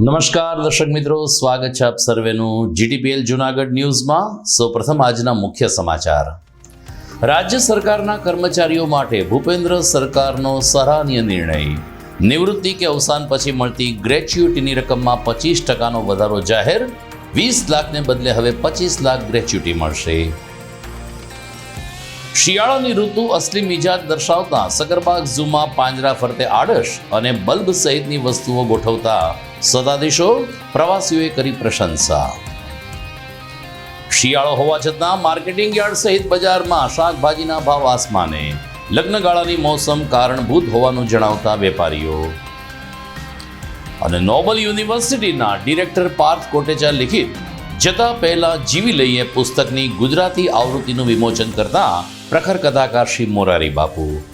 નમસ્કાર દર્શક મિત્રો, સ્વાગત છે આપ સર્વેનું જીટીપીએલ જુનાગઢ ન્યૂઝમાં. સૌપ્રથમ આજના મુખ્ય સમાચાર. રાજ્ય સરકારના કર્મચારીઓ માટે ભૂપેન્દ્ર સરકારનો સરાહનીય નિર્ણય. નિવૃત્તિ કે અવસાન પછી મળતી ગ્રેચ્યુટીની રકમમાં પચીસ ટકાનો વધારો જાહેર. વીસ લાખને બદલે હવે પચીસ લાખ ગ્રેચ્યુટી મળશે. શિયાળાની ઋતુ અસલી મિજાજ દર્શાવતા સકરબાગ ઝૂમાં પાંજરા ફરતે આડશ અને બલ્બ સહિતની વસ્તુઓ ગોઠવતા. સત્તાધીશો પ્રવાસીઓએ કરી પ્રશંસા. શિયાળો હોવા છતાં માર્કેટિંગ યાર્ડ સહિત બજારમાં શાકભાજીના ભાવ આસમાને. લગ્નગાળાની મોસમ કારણભૂત હોવાનું જણાવતા વેપારીઓ. અને નોબલ યુનિવર્સિટીના ડિરેક્ટર પાર્થ કોટેચા લિખિત, જતા પહેલા જીવી લઈએ પુસ્તકની ગુજરાતી આવૃત્તિનું વિમોચન કરતા પ્રખર કથાકાર શ્રી મોરારી બાપુ.